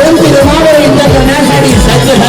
ಒಂದು ರುಮಾವಳಿಯಿಂದ ಕರ್ನಾಟಕ ಸಜ್ಜನ